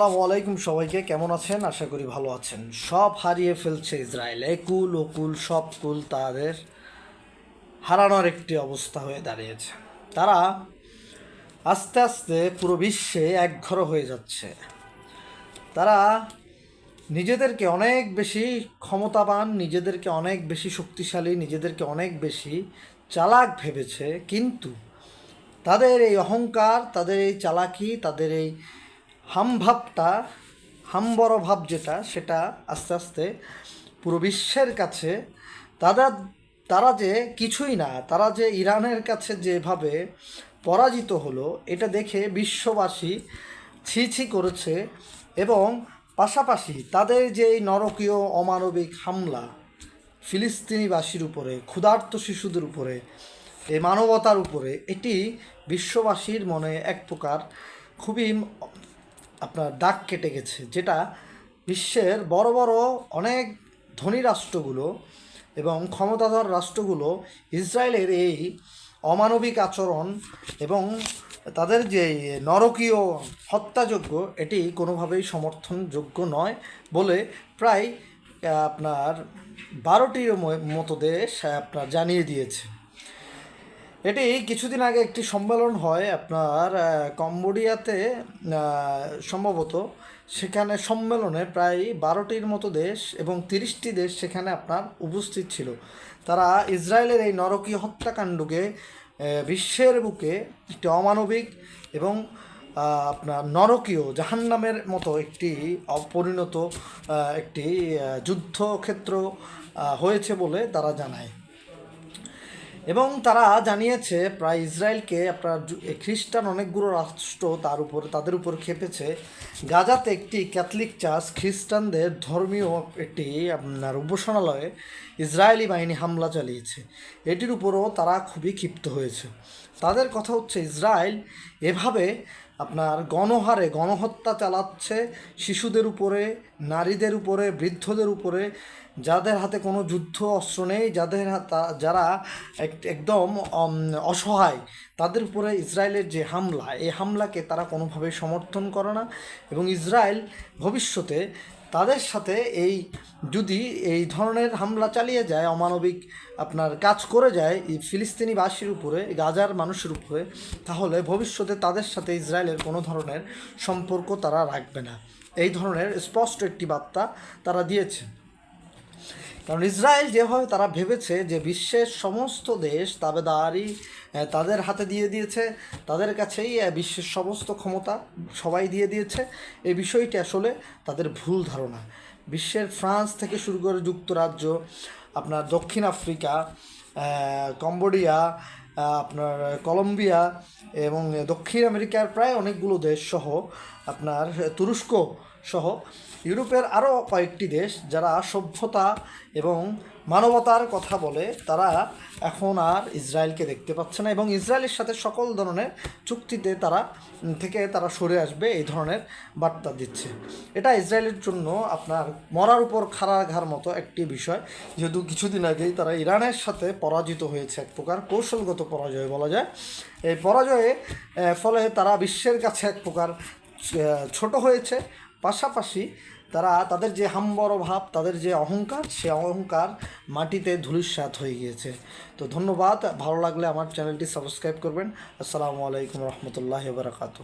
আসসালামু আলাইকুম সবাইকে, কেমন আছেন? আশা করি ভালো আছেন। সব হারিয়ে ফেলছে ইসরায়েল। একুল ওকুল, সব কুল তাদের হারানোর একটি অবস্থা হয়ে দাঁড়িয়েছে। তারা আস্তে আস্তে পুরো বিশ্বে একঘর হয়ে যাচ্ছে। তারা নিজেদেরকে অনেক বেশি ক্ষমতাবান, নিজেদেরকে অনেক বেশি শক্তিশালী, নিজেদেরকে অনেক বেশি চালাক ভেবেছে। কিন্তু তাদের এই অহংকার, তাদের এই চালাকি, তাদের এই হামভাবটা হাম্বর ভাব যেটা, সেটা আস্তে আস্তে পুরো বিশ্বের কাছে, তারা তারা যে কিছুই না, তারা যে ইরানের কাছে যেভাবে পরাজিত হলো, এটা দেখে বিশ্ববাসী ছি ছি করেছে এবং পাশাপাশি তাদের যে এই নরকীয় অমানবিক হামলা ফিলিস্তিনিবাসীর উপরে, ক্ষুধার্ত শিশুদের উপরে এই মানবতার উপরে, এটি বিশ্ববাসীর মনে এক প্রকার খুবই আপনার দাগ কেটে গেছে, যেটা বিশ্বের বড় বড় অনেক ধনী রাষ্ট্রগুলো এবং ক্ষমতাধর রাষ্ট্রগুলো ইসরায়েলের এই অমানবিক আচরণ এবং তাদের যে নরকীয় হত্যাযোগ্য এটি কোনোভাবেই সমর্থনযোগ্য নয় বলে প্রায় আপনার বারোটির মতো দেশ আপনার জানিয়ে দিয়েছে। এটি কিছুদিন আগে একটি সম্মেলন হয় আপনার কম্বোডিয়াতে সম্ভবত সেখানে সম্মেলনে প্রায় বারোটির মতো দেশ এবং তিরিশটি দেশ সেখানে আপনার উপস্থিত ছিল। তারা ইসরায়েলের এই নরকীয় হত্যাকাণ্ডকে বিশ্বের বুকে একটি অমানবিক এবং আপনার নরকীয় জাহান্নামের মতো একটি অপরিণত একটি যুদ্ধক্ষেত্র হয়েছে বলে তারা জানায়। এবং তারা জানিয়েছে, প্রায় ইসরায়েলকে আপনার খ্রিস্টান অনেকগুলো রাষ্ট্র তার উপর, তাদের উপর খেপেছে। গাজাতে একটি ক্যাথলিক চার্চ, খ্রিস্টানদের ধর্মীয় একটি, আপনার উপাসনালয়ে ইসরায়েলি বাহিনী হামলা চালিয়েছে। এটির উপরও তারা খুবই ক্ষিপ্ত হয়েছে। তাদের কথা হচ্ছে, ইসরায়েল এভাবে আপনার গণহারে গণহত্যা চালাচ্ছে শিশুদের উপরে, নারীদের উপরে, বৃদ্ধদের উপরে, যাদের হাতে কোনো যুদ্ধ অস্ত্র নেই, যাদের যারা এক- একদম অসহায় তাদের উপরে ইসরায়েলের যে হামলা, এই হামলাকে তারা কোনোভাবেই সমর্থন করে না এবং ইসরায়েল ভবিষ্যতে তাদের সাথে এই যদি এই ধরনের হামলা চালিয়ে যায়, অমানবিক আপনার কাজ করে যায় এই ফিলিস্তিনিবাসীর উপরে, গাজার মানুষের উপরে, তাহলে ভবিষ্যতে তাদের সাথে ইসরায়েলের কোনো ধরনের সম্পর্ক তারা রাখবে না। এই ধরনের স্পষ্ট একটি বার্তা তারা দিয়েছে। কারণ ইসরায়েল যেভাবে তারা ভেবেছে যে বিশ্বের সমস্ত দেশ তাবেদারি তাদের হাতে দিয়ে দিয়েছে, তাদের কাছেই বিশ্বের সমস্ত ক্ষমতা সবাই দিয়ে দিয়েছে, এই বিষয়টি আসলে তাদের ভুল ধারণা। বিশ্বের ফ্রান্স থেকে শুরু করে যুক্তরাজ্য, আপনার দক্ষিণ আফ্রিকা কম্বোডিয়া আপনার কলম্বিয়া এবং দক্ষিণ আমেরিকার প্রায় অনেকগুলো দেশ সহ আপনার তুরস্ক সহ ইউরোপের আরও কয়েকটি দেশ যারা সভ্যতা এবং মানবতার কথা বলে, তারা এখন আর ইসরায়েলকে দেখতে পাচ্ছে না এবং ইসরায়েলের সাথে সকল ধরনের চুক্তিতে তারা থেকে তারা সরে আসবে এই ধরনের বার্তা দিচ্ছে। এটা ইসরায়েলের জন্য আপনার মরার উপর খাড়া ঘার মতো একটি বিষয়। যেহেতু কিছুদিন আগেই তারা ইরানের সাথে পরাজিত হয়েছে, এক প্রকার কৌশলগত পরাজয় বলা যায়। এই পরাজয়ে ফলে তারা বিশ্বের কাছে এক প্রকার ছোট হয়েছে পাশাপাশি তারা, তাদের যে হাম্বর ভাব, তাদের যে অহংকার, সে অহংকার মাটিতে ধুলিস্বাত হয়ে গিয়েছে। তো ধন্যবাদ। ভালো লাগলে আমার চ্যানেলটি সাবস্ক্রাইব করবেন। আসসালামু আলাইকুম রহমতুল্লাহ বারাকাতু